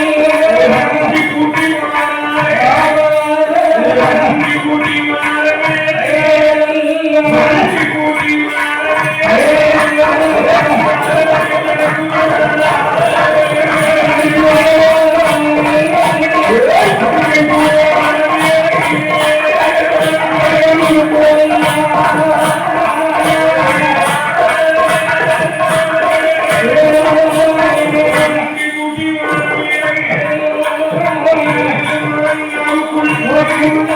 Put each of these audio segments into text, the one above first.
Aleluia! Thank you.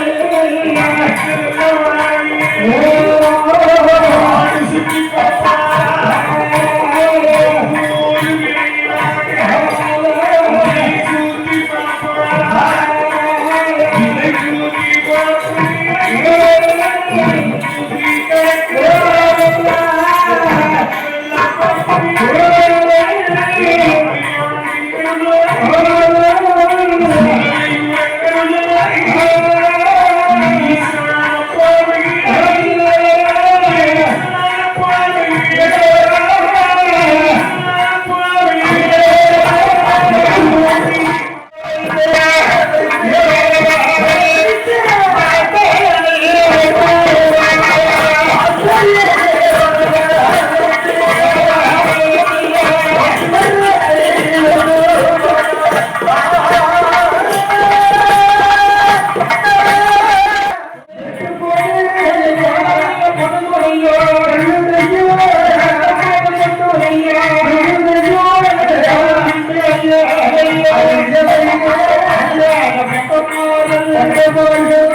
Thank you. பட்டமார்கள்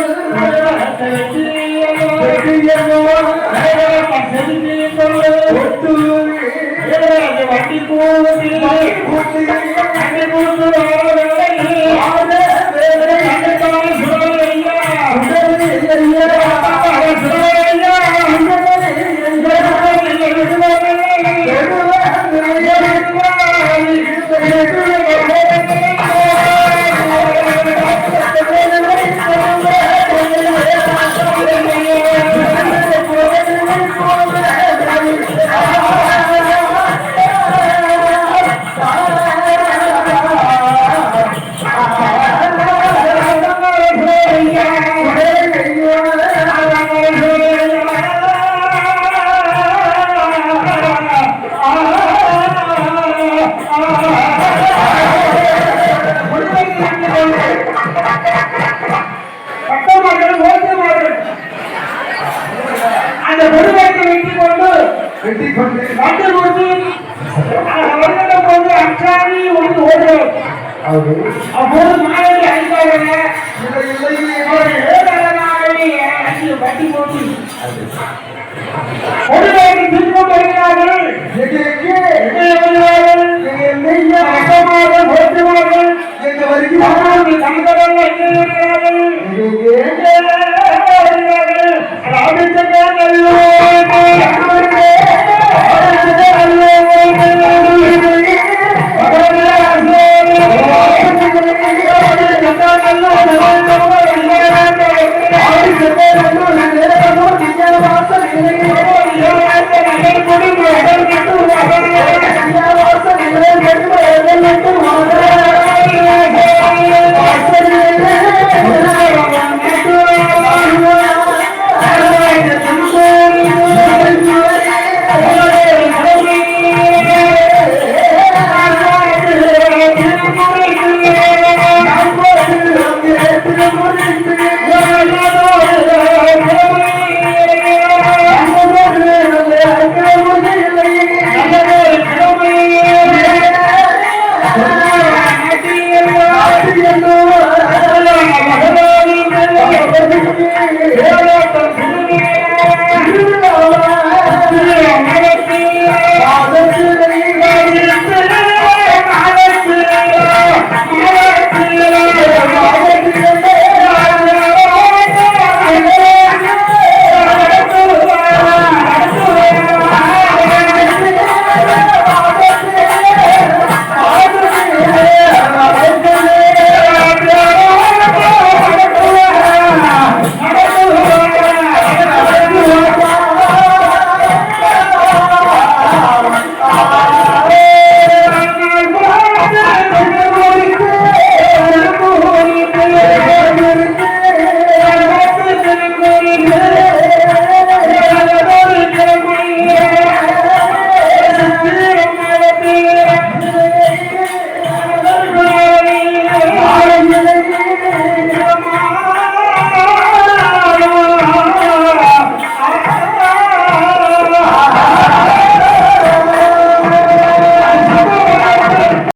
பெருமைக்கு வெட்டி கொண்டு வெட்டி கொண்டு வண்டு கொண்டு வருடம் கொண்டு அச்சாரி ஒன்று ஓடுவோம் அப்போது அஞ்சு வட்டி போட்டு que se